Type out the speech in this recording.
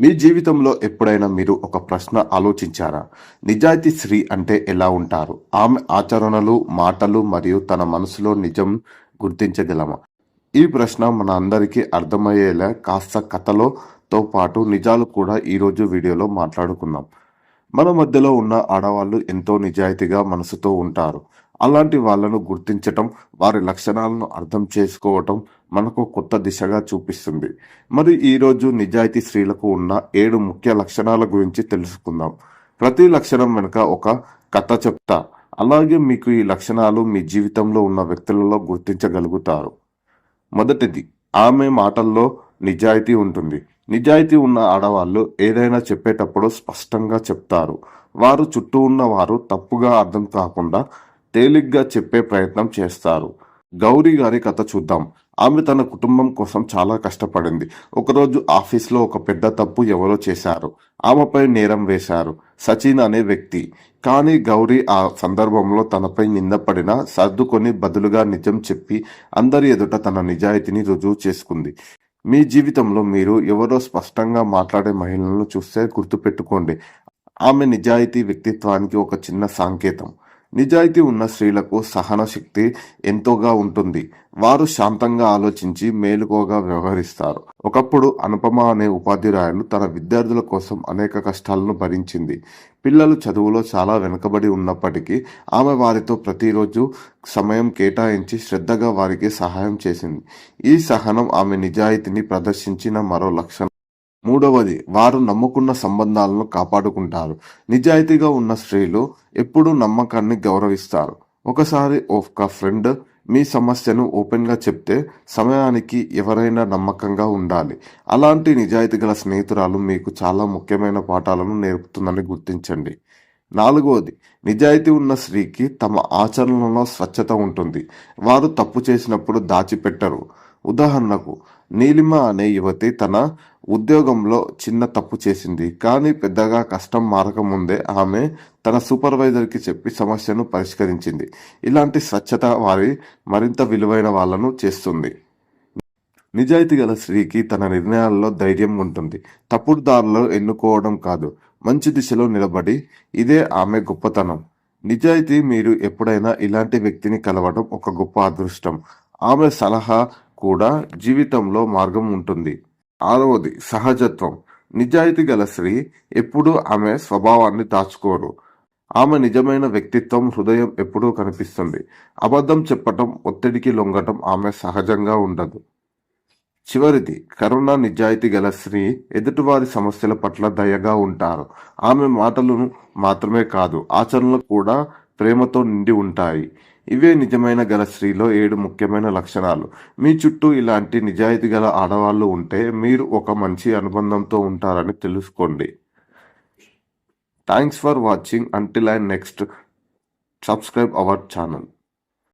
మీ జీవితంలో ఎప్పుడైనా మీరు ఒక ప్రశ్న ఆలోచించారా? నిజాయితీ స్త్రీ అంటే ఎలా ఉంటారు? ఆమె ఆచరణలు మాటలు మరియు తన మనసులో నిజం గుర్తించగలమా? ఈ ప్రశ్న మన అందరికీ అర్థమయ్యేలా కాస్త కథలోతో పాటు నిజాలు కూడా ఈరోజు వీడియోలో మాట్లాడుకుందాం. మన మధ్యలో ఉన్న ఆడవాళ్ళు ఎంతో నిజాయితీగా మనసుతో ఉంటారు. అలాంటి వాళ్ళను గుర్తించటం వారి లక్షణాలను అర్థం చేసుకోవటం మనకు కొత్త దిశగా చూపిస్తుంది. మరి ఈరోజు నిజాయితీ స్త్రీలకు ఉన్న ఏడు ముఖ్య లక్షణాల గురించి తెలుసుకుందాం. ప్రతి లక్షణం వెనుక ఒక కథ చెప్తా. అలాగే మీకు ఈ లక్షణాలు మీ జీవితంలో ఉన్న వ్యక్తులలో గుర్తించగలుగుతారు. మొదటిది ఆమె మాటల్లో నిజాయితీ ఉంటుంది. నిజాయితీ ఉన్న ఆడవాళ్ళు ఏదైనా చెప్పేటప్పుడు స్పష్టంగా చెప్తారు. వారు చుట్టూ ఉన్న వారు తప్పుగా అర్థం కాకుండా తేలిగ్గా చెప్పే ప్రయత్నం చేస్తారు. గౌరీ గారి కథ చూద్దాం. ఆమె తన కుటుంబం కోసం చాలా కష్టపడింది. ఒకరోజు ఆఫీస్లో ఒక పెద్ద తప్పు ఎవరో చేశారు. ఆమెపై నేరం వేశారు. సచిన్ అనే వ్యక్తి. కానీ గౌరీ ఆ సందర్భంలో తనపై నిందపడిన సర్దుకొని బదులుగా నిజం చెప్పి అందరి ఎదుట తన నిజాయితీని రుజువు చేసుకుంది. మీ జీవితంలో మీరు ఎవరో స్పష్టంగా మాట్లాడే మహిళలను చూస్తే గుర్తుపెట్టుకోండి. ఆమె నిజాయితీ వ్యక్తిత్వానికి ఒక చిన్న సంకేతం. నిజాయితీ ఉన్న స్త్రీలకు సహన శక్తి ఎంతోగా ఉంటుంది. వారు శాంతంగా ఆలోచించి మేలుకోగా వ్యవహరిస్తారు. ఒకప్పుడు అనుపమ అనే ఉపాధ్యాయులు తన విద్యార్థుల కోసం అనేక కష్టాలను భరించింది. పిల్లలు చదువులో చాలా వెనుకబడి ఉన్నప్పటికీ ఆమె వారితో ప్రతిరోజు సమయం కేటాయించి శ్రద్ధగా వారికి సహాయం చేసింది. ఈ సహనం ఆమె నిజాయితీని ప్రదర్శించిన మరో లక్షణం మూడవది వారు నమ్ముకున్న సంబంధాలను కాపాడుకుంటారు. నిజాయితీగా ఉన్న స్త్రీలు ఎప్పుడూ నమ్మకాన్ని గౌరవిస్తారు. ఒకసారి ఒక ఫ్రెండ్ మీ సమస్యను ఓపెన్గా చెప్తే సమయానికి ఎవరైనా నమ్మకంగా ఉండాలి. అలాంటి నిజాయితీ గల స్నేహితురాలు మీకు చాలా ముఖ్యమైన పాఠాలను నేర్పుతుందని గుర్తించండి. నాలుగవది నిజాయితీ ఉన్న స్త్రీకి తమ ఆచరణలో స్వచ్ఛత ఉంటుంది. వారు తప్పు చేసినప్పుడు దాచిపెట్టరు. ఉదాహరణకు నీలిమ అనే యువతి తన ఉద్యోగంలో చిన్న తప్పు చేసింది. కానీ పెద్దగా కష్టం మారకముందే ఆమె తన సూపర్వైజర్కి చెప్పి సమస్యను పరిష్కరించింది. ఇలాంటి స్వచ్ఛత వారి మరింత విలువైన వాళ్ళను చేస్తుంది. నిజాయితీ గల స్త్రీకి తన నిర్ణయాల్లో ధైర్యం ఉంటుంది. తప్పుడు దారిలో ఎన్నుకోవడం కాదు. మంచి దిశలో నిలబడి ఇదే ఆమె గొప్పతనం. నిజాయితీ మీరు ఎప్పుడైనా ఇలాంటి వ్యక్తిని కలవడం ఒక గొప్ప అదృష్టం. ఆమె సలహా కూడా జీవితంలో మార్గం ఉంటుంది. ఆరవది సహజత్వం. నిజాయితీ గల స్త్రీ ఎప్పుడూ ఆమె స్వభావాన్ని దాచుకోరు. ఆమె నిజమైన వ్యక్తిత్వం హృదయం ఎప్పుడూ కనిపిస్తుంది. అబద్ధం చెప్పటం ఒత్తిడికి లొంగటం ఆమె సహజంగా ఉండదు. చివరిది కరుణ నిజాయితీ గల స్త్రీ ఎదుటివారి సమస్యల పట్ల దయగా ఉంటారు. ఆమె మాటలను మాత్రమే కాదు ఆచరణలు కూడా ప్రేమతో నిండి ఉంటాయి. ఇవే నిజమైన గల స్త్రీలో ఏడు ముఖ్యమైన లక్షణాలు. మీ చుట్టూ ఇలాంటి నిజాయితీ గల ఆడవాళ్ళు ఉంటే మీరు ఒక మంచి అనుబంధంతో ఉంటారని తెలుసుకోండి. Thanks for watching until and next subscribe our channel